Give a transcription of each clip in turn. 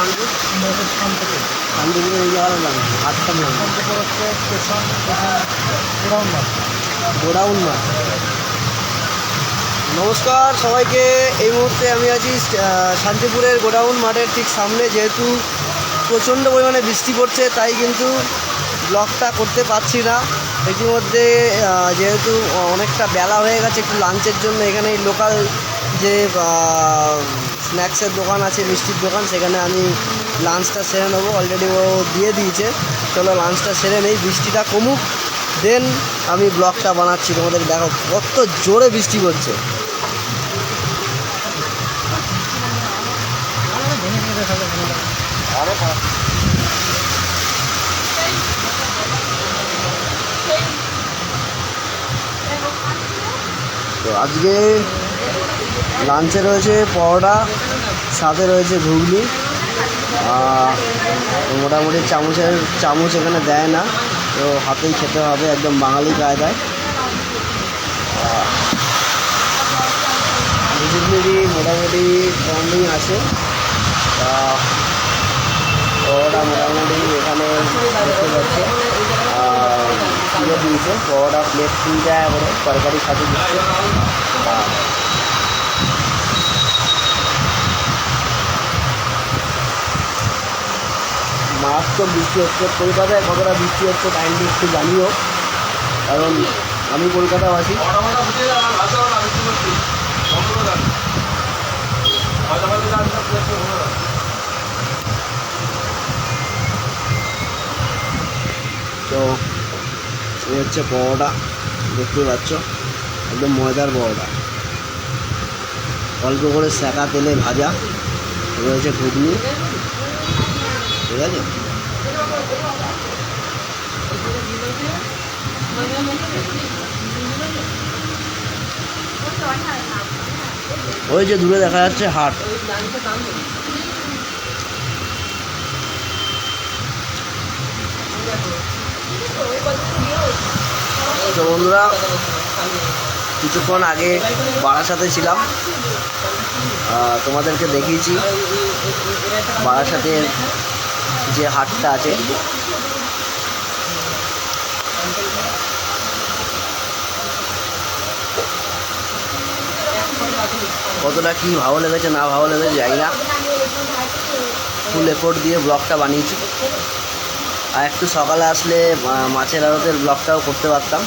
মাঠ গোডাউন মাঠ নমস্কার, সবাইকে এই মুহূর্তে আমি আছি শান্তিপুরের গোডাউন মাঠের ঠিক সামনে, যেহেতু প্রচণ্ড পরিমাণে বৃষ্টি পড়ছে, তাই কিন্তু ব্লগটা করতে পারছি না। ইতিমধ্যে যেহেতু অনেকটা বেলা হয়ে গেছে, একটু লাঞ্চের জন্য এখানে লোকাল যে স্ন্যাক্সের দোকান আছে, মিষ্টির দোকান, সেখানে আমি লাঞ্চটা সেরে নেব। অলরেডি ও দিয়ে দিয়েছে। চলো লাঞ্চটা সেরে নেই, বৃষ্টিটা কমুক। দেন আমি ব্লগটা বানাচ্ছি, তোমাদের দেখো কত জোরে বৃষ্টি পড়ছে। তো আজকে লাঞ্চে রয়েছে পরোটা, সাথে রয়েছে ঘুগনি। মোটামুটি চামচের, চামচ এখানে দেয় না। তো হাতেই খেতে হবে একদম বাঙালি কায়দায়। ঘুগনিরই মোটামুটি ট্রেন্ডিং আছে। পরোটা মোটামুটি এখানে দেখতে পাচ্ছে। দিয়েছে। পরোটা প্লেট তিন টাকা করে তরকারির সাথে দিচ্ছে। মারাত্মক বৃষ্টি হচ্ছে, কলকাতায় কতটা বৃষ্টি হচ্ছে কাইন্ডলি একটু জানিও। কারণ আমি কলকাতায় আছি। তো, এই হচ্ছে পরোটা দেখতে পাচ্ছ। একদম ময়দার পরোটা। অল্প করে সেকা তেলে ভাজা, রয়েছে ঘুগনি। ঠিক আছে? ওই যে দূরে দেখা যাচ্ছে হাট। বন্ধুরা কিছুক্ষণ আগে বারাসাতে ছিলাম। আহ, তোমাদেরকে দেখিয়েছি। বারাসাতের যে হাটটা আছে কতটা কি ভালো লেগেছে, না ভালো লেগেছে জানি না। ফুল এফোর্ট দিয়ে ব্লগটা বানিয়েছি। আর একটু সকালে আসলে মাছের আড়তের ব্লগটাও করতে পারতাম।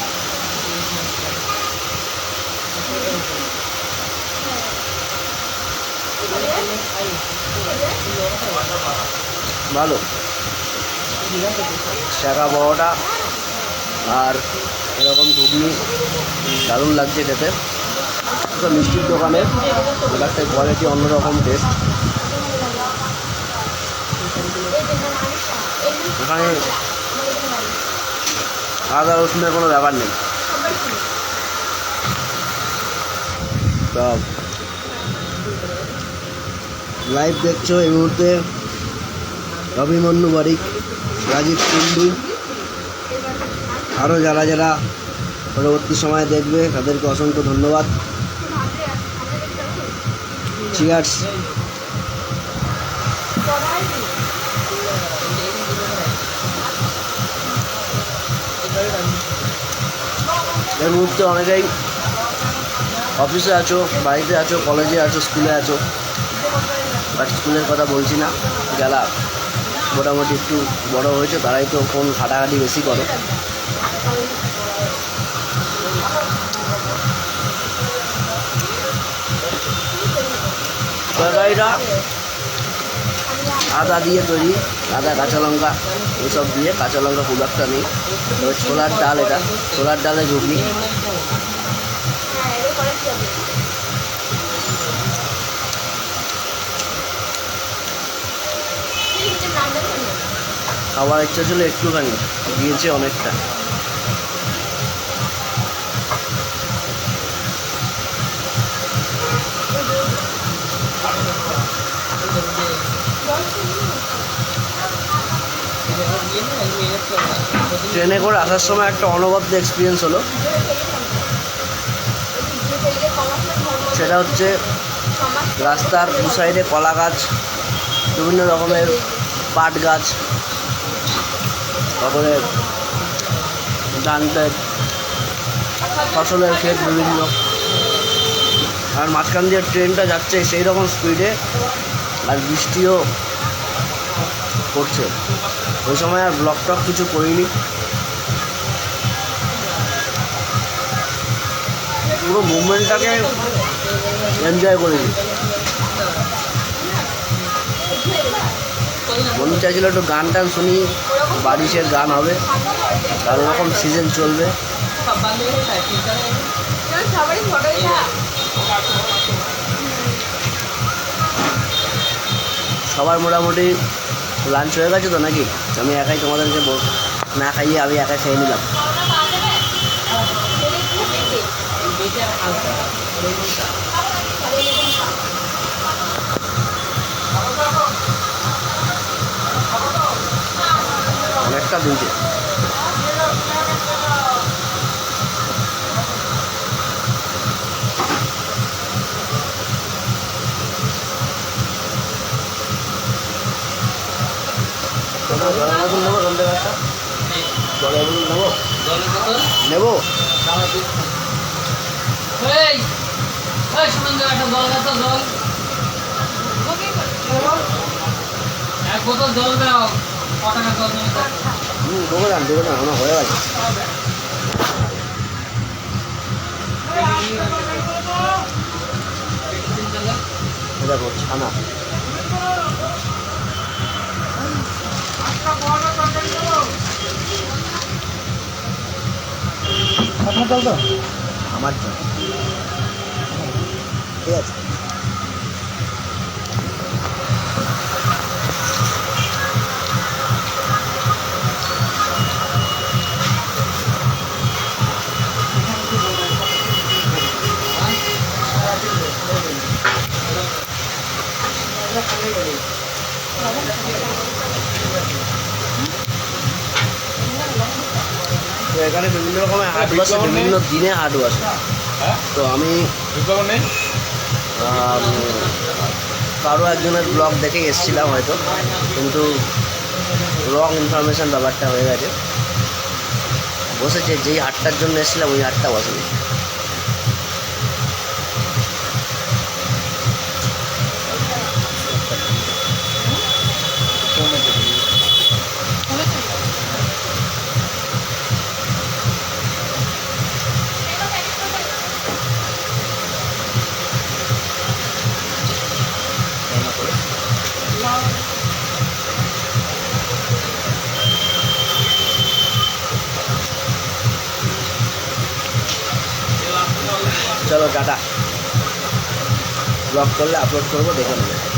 ভালো। শাখা বড়টা আর এরকম ঘুগনি দারুণ লাগছে খেতে। একটা মিষ্টির দোকানের প্রোডাক্টের কোয়ালিটি অন্যরকম টেস্ট এখানে আদা রসুনের কোনো ব্যাপার নেই। তা লাইভ দেখছ এই মুহূর্তে অভিমন্যু বারিক রাজীব কুন্ডু আরও যারা যারা পরবর্তী সময়ে দেখবে তাদেরকে অসংখ্য ধন্যবাদ। চিয়ার্স এই মুহূর্তে অনেকেই অফিসে আছো, বাড়িতে আছো কলেজে আছো স্কুলে আছো বাট স্কুলের কথা বলছি না। যারা মোটামুটি একটু বড় হয়েছে, তারাই তো ফোন ঘাটাঘাটি বেশি করে। তরকারিটা আদা দিয়ে তৈরি, আদা, কাঁচা লঙ্কা, এসব দিয়ে কাঁচা লঙ্কা খুব একটা নেই। ছোলার ডাল এটা, ছোলার ডালে ঘুগনি। খাবার ইচ্ছা ছিল একটুখানি, দিয়েছে অনেকটা। ট্রেনে করে আসার সময় একটা অনবদ্য এক্সপিরিয়েন্স হলো। সেটা হচ্ছে রাস্তার দু সাইডে কলা গাছ, বিভিন্ন রকমের পাট গাছ, তারপরে ক্ষেত ফসলের ক্ষেত বিভিন্ন। আর মাঝখান দিয়ে ট্রেনটা যাচ্ছে সেই রকম স্পিডে আর বৃষ্টিও পড়ছে। ওই সময় আর ব্লক টক কিছু করিনি। পুরো মুভমেন্টটাকে এনজয় করিনি। মনে চাইছিল একটু গান টান শুনি, বারিশের গান হবে, আর ওরকম সিজন চলবে। সবার মোটামুটি লাঞ্চ হয়ে গেছে তো নাকি? আমি একাই তোমাদেরকে না খাইয়ে আমি একাই খেয়ে নিলাম। অনেকটা দিয়েছে নেব বোতল জল দাও তো জল? হুম দেবো যান দেবো যান আমার হয়ে গেছে দেখো, ছানা আপনার জল তো আমার জন্য ঠিক আছে? তো এখানে বিভিন্ন রকমের হাট বসে বিভিন্ন দিনে হাট বসে। তো আমি কারও একজনের ব্লগ দেখে এসেছিলাম হয়তো কিন্তু রং ইনফরমেশন ব্যাপারটা হয়ে গেছে। বসেছে যেই হাটটার জন্য এসেছিলাম ওই হাটটা বসেনি। টাটা ব্লগ করলে আপলোড করব দেখে নেবে।